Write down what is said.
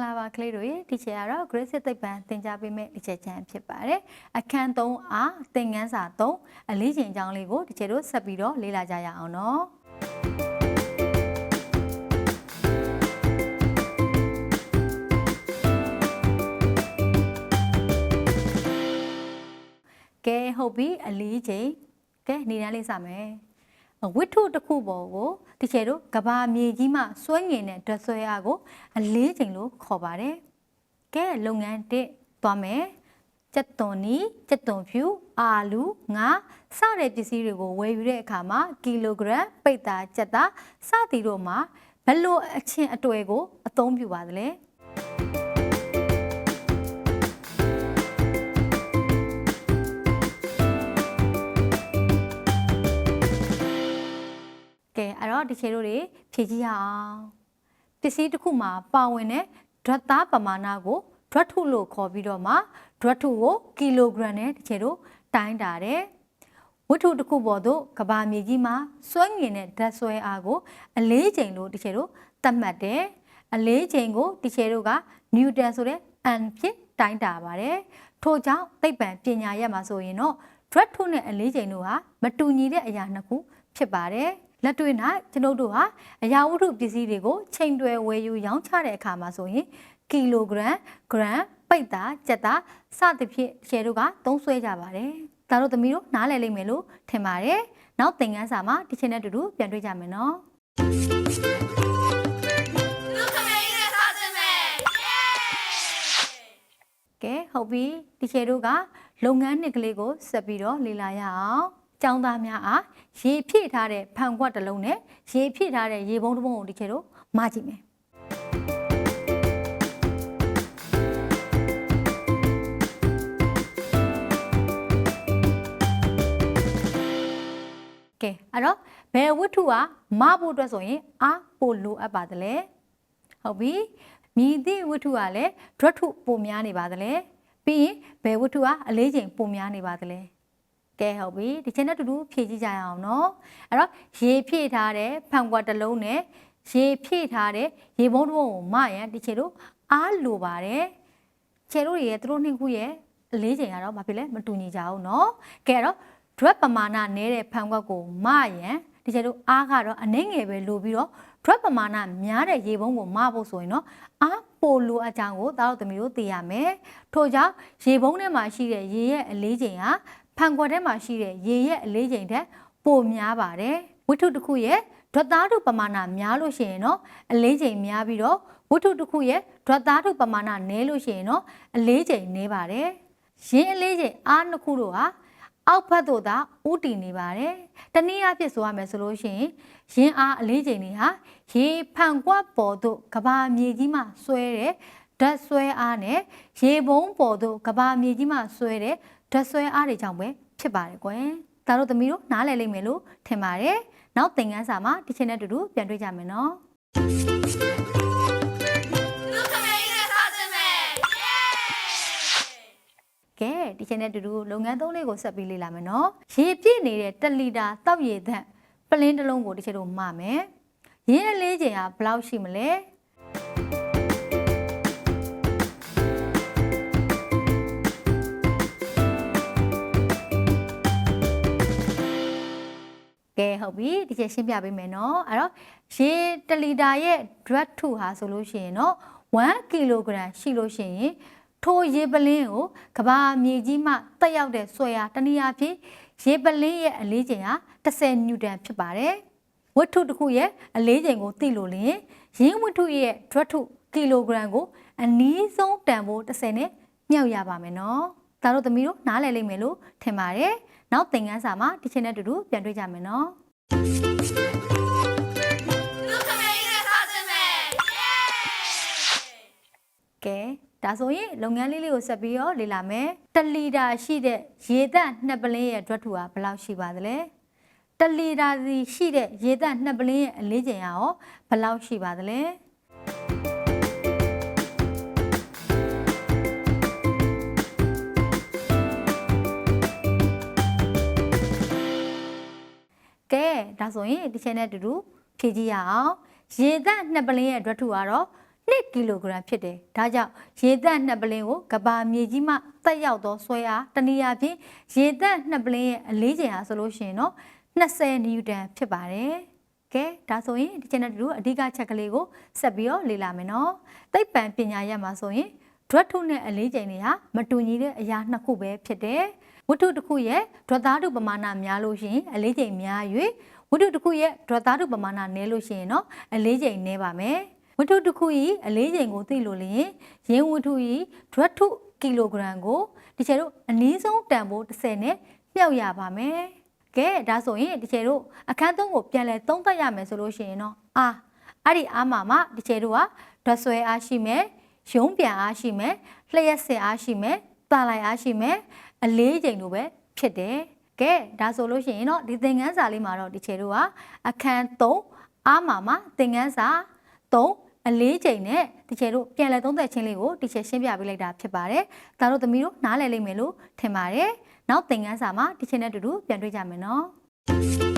္ဂလာပါကလေးတို့ရေဒီချက်ကတော့ Grace သိပ္ပံသင်ကြားပေးမယ့်ဒီချက်ချမ်းဖြစ်ပါတယ်အခန်း3အားသင်ခန်းစာ3အလေးချိန်အကြောင်းလေးကိုဒီချက်တို့ဆက်ပြီးတော့လေ့လာကြရအောင်နော်ကဲဟုတ်ပြီအလေးချိန်ကဲနေတန်းလေးစမယ် ဝိထုတစ်ခုပေါ်ကိုဒီချေတို့ကဘာမြေကြီးမှစွဲငင်တဲ့ဓာတ်ဆွဲအားကိုအလေးချိန်လို့ခေါ်ပါတယ်။ကဲလုပ်ငန်းတစ်သွားမယ်။ကြက်သွန်နီကြက်သွန်ဖြူအာလူငါစတဲ့ပစ္စည်းတွေကိုဝယ်ယူတဲ့အခါမှာကီလိုဂရမ်ပိတ်သားကြက်သားစသည်တို့မှာဘယ်လိုအချင်းအတွေ့ကိုအသုံးပြုပါသလဲ။ အဲ့တော့ဒီခြေတို့တွေဖြည့်ကြည့်ရအောင်ပစ္စည်းတစ်ခုမှာပါဝင်တဲ့ဓာတ်သားပမာဏကိုဓာတ်ထုလို့ခေါ်ပြီးတော့မှဓာတ်ထုကိုကီလိုဂရမ်နဲ့ဒီခြေတို့တိုင်းတာတယ်ဝတ္ထုတစ်ခုပေါ်သို့ကဘာမြေကြီးမှာစွဲငင်တဲ့ဓာတ်ဆွဲအားကိုအလေးချိန်လို့ဒီခြေတို့သတ်မှတ်တယ်အလေးချိန်ကိုဒီခြေတို့ကနျူတန်ဆိုတဲ့အန်ဖြစ်တိုင်းတာပါတယ်ထို့ကြောင့်သိပ္ပံပညာရပ်မှာဆိုရင်တော့ဓာတ်ထုနဲ့အလေးချိန်တို့ဟာမတူညီတဲ့အရာနှစ်ခုဖြစ်ပါတယ် လက်တွေ့၌ကျွန်ုပ်တို့ဟာအရာဝတ္ထုပစ္စည်းတွေကိုချိန်တွယ်ဝယ်ယူရောင်းချတဲ့အခါမှာဆိုရင်ကီလိုဂရမ်ဂရမ်ပိတ်တာကြက်တာစသဖြင့်ရှယ်တို့ကသုံးစွဲကြပါတယ်။ဒါတို့သမီးတို့နားလည်လိမ့်မယ်လို့ထင်ပါတယ်။နောက်သင်ခန်းစာမှာဒီချိန်နဲ့အတူတူပြန်တွေ့ကြမယ်နော်လူခမေးနဲ့စားစမယ်ယေ။ကဲဟုတ်ပြီဒီချိန်တို့ကလုပ်ငန်းနှစ်ကလေးကိုဆက်ပြီးတော့လေ့လာရအောင်။ ကျောင်းသားများအားရေဖြည့်ထားတဲ့ဖန်ခွက်တစ်လုံးနဲ့ရေဖြည့်ထားတဲ့ရေပုံးတစ်ပုံးကိုဒီချိန်တို့မကြည့်မယ်။ကဲအဲ့တော့ဘယ်ဝတ္ထုကမဖို့အတွက်ဆိုရင်အာပိုလိုအပ်ပါသလဲဟုတ်ပြီမြည်သည့်ဝတ္ထုကလည်းဒရထုပိုများနေပါသလဲပြီးရင်ဘယ်ဝတ္ထုကအလေးချိန်ပိုများနေပါသလဲ ကဲဟုတ်ပြီဒီချိန်နဲ့တူတူဖြည့်ကြည့်ကြရအောင်နော်အဲ့တော့ရေဖြည့်ထားတဲ့ဖန်ကွက်တစ်လုံးနဲ့ရေဖြည့်ထားတဲ့ရေပုံးတစ်ပုံကိုမရန်ဒီချိန်တို့အားလိုပါတယ်ချေတို့တွေရဲ့သူတို့နှစ်ခုရဲ့အလေးချိန်ကတော့မဖြစ်လဲမတူညီကြဘူးနော်ကဲတော့ drop ပမာဏနည်းတဲ့ဖန်ကွက်ကိုမရန်ဒီချိန်တို့အားကတော့အနည်းငယ်ပဲလိုပြီးတော့ drop ပမာဏများတဲ့ရေပုံးကိုမဖို့ဆိုရင်တော့အားပိုလိုအပ်ကြောင်းကိုသားတို့သမီးတို့သိရမယ်ထို့ကြောင့်ရေပုံးထဲမှာရှိတဲ့ရေရဲ့အလေးချိန်ဟာ ဖန်ခွက်ထဲမှာရှိတဲ့ရေရဲ့အလေးချိန်ထက်ပိုများပါတယ်ဝတ္ထုတစ်ခုရဲ့ဓာတ်သားတို့ပမာဏများလို့ရှိရင်တော့အလေးချိန်များပြီးတော့ဝတ္ထုတစ်ခုရဲ့ဓာတ်သားတို့ပမာဏနည်းလို့ရှိရင်တော့အလေးချိန်နည်းပါတယ်ရင်းအလေးချိန်အားနှစ်ခုတို့ဟာအောက်ဘက်သို့သာဥတည်နေပါတယ်။တနည်းအားဖြင့်ဆိုရမယ်ဆိုလို့ရှိရင်ရင်းအားအလေးချိန်တွေဟာရေဖန်ကွက်ပေါ်သို့ကဘာမြေကြီးမှဆွဲတဲ့ ဓာတ်ဆွဲအားနဲ့ရေပုံးပေါ်သို့ကဘာမြေကြီးမှဆွဲတဲ့ဓာတ်ဆွဲအားတွေကြောင့်ပဲဖြစ်ပါတယ်ကွယ်။ဒါတို့သမီးတို့နားလည်လိမ့်မယ်လို့ထင်ပါတယ်။နောက်သင်ခန်းစာမှာဒီချိန်နဲ့အတူတူပြန်တွေ့ကြမယ်နော်လူခမေးနဲ့စားစမယ်ယေ။ကဲဒီချိန်နဲ့အတူတူလုပ်ငန်းသုံးလေးကိုဆက်ပြီးလေ့လာမယ်နော်။ရေပြည့်နေတဲ့1လီတာတောက်ရည်သန့်ပလင်းတစ်လုံးကိုဒီချိန်တို့မမယ်။ရင်းအလေးချိန်ကဘယ်လောက်ရှိမလဲ။ ကဲဟုတ်ပြီဒီချက်ရှင်းပြပေးမယ်နော်အဲ့တော့ရေ1လီတာရဲ့ drug 2ဟာဆိုလို့ရှိရင်တော့1ကီလိုဂရမ်ရှိလို့ရှိရင်ထိုရေပလင်းကိုကဘာမြေကြီးမှတက်ရောက်တဲ့ဆွဲအားတနည်းအားဖြင့်ရေပလင်းရဲ့အလေးချိန်ဟာ10နျူတန်ဖြစ်ပါတယ်ဝတ္ထုတစ်ခုရဲ့အလေးချိန်ကိုသိလို့လျင်ရင်းဝတ္ထုရဲ့ drug 2ကီလိုဂရမ်ကိုအနည်းဆုံးတန်ဖို့10နဲ့မြောက်ရပါမယ်နော် ဒါတို့သမီးတို့နားလည်လိမ့်မယ်လို့ထင်ပါတယ်နောက်သင်ခန်းစာမှာဒီချိန်နဲ့အတူတူပြန်တွေ့ကြမယ်နော်လူခမေးနဲ့စားစမယ်ယေကဲဒါဆိုရင်လုပ်ငန်းလေးလေးကိုဆက်ပြီးတော့လေ့လာမယ်1လီတာရှိတဲ့ရေသန့်နှစ်ပလင်းရဲ့ drug 2ကဘယ်လောက်ရှိပါသလဲ1လီတာစီရှိတဲ့ရေသန့်နှစ်ပလင်းရဲ့အလေးချိန်ကရောဘယ်လောက်ရှိပါသလဲ ကဲဒါဆိုရင်ဒီချိန်နဲ့အတူတူဖြည့်ကြည့်ရအောင်ရေသန့်နှစ်ပလင်းရဲ့ drug 2ကတော့2ကီလိုဂရမ်ဖြစ်တယ်ဒါကြောင့်ရေသက်နှစ်ပလင်းကိုကဘာမြေကြီးမှတက်ရောက်သောဆွဲအားတနည်းအားဖြင့်ရေသက်နှစ်ပလင်းရဲ့အလေးချိန်အားဆိုလို့ရှိရင်တော့20နျူတန်ဖြစ်ပါတယ်ကဲဒါဆိုရင်ဒီ channel တူအဓိကချက်ကလေးကိုဆက်ပြီးတော့လေ့လာမယ်နော်သိပ္ပံပညာရပ်မှာဆိုရင်ဒွတ်ထုနဲ့အလေးချိန်တွေဟာမတူညီတဲ့အရာနှစ်ခုပဲဖြစ်တယ် ဝတ္ထုတစ်ခုရဲ့ဒွတ်သားထုပမာဏများလို့ရှိရင်အလေးချိန်များ၍ဝတ္ထုတစ်ခုရဲ့ဒွတ်သားထုပမာဏနည်းလို့ရှိရင်တော့အလေးချိန်နည်းပါမယ်ဝတ္ထုတစ်ခု၏အလေးချိန်ကိုသိလို့လျင်ရင်းဝတ္ထု၏ဒွတ်ထုကီလိုဂရမ်ကိုဒီချေတို့အနည်းဆုံးတန်ဖိုး30နဲ့မြောက်ရပါမယ်ကဲဒါဆိုရင်ဒီချေတို့အခန်းသုံးကိုပြန်လဲသုံးသပ်ရမယ်ဆိုလို့ရှိရင်တော့အာအဲ့ဒီအားမှာမှဒီချေတို့ကဒွတ်ဆွဲအားရှိမယ်ရုံးပြန်အားရှိမယ်လျှက်စစ်အားရှိမယ်တာလိုက်အားရှိမယ် အလေးချိန်တို့ပဲဖြစ်တယ်ကဲဒါဆိုလို့ရှိရင်တော့ဒီသင်ခန်းစာလေးမှာတော့ဒီခြေတို့ကအခန်း3အားမှာမှာသင်ခန်းစာ3အလေးချိန်နဲ့ဒီခြေတို့ပြန်လည်သုံးသပ်ခြင်းလေးကိုဒီခြေရှင်းပြပေးလိုက်တာဖြစ်ပါတယ်ဒါတို့သမီးတို့နားလည်လိမ့်မယ်လို့ထင်ပါတယ်နောက်သင်ခန်းစာမှာဒီခြေနဲ့အတူတူပြန်တွေ့ကြမယ်နော်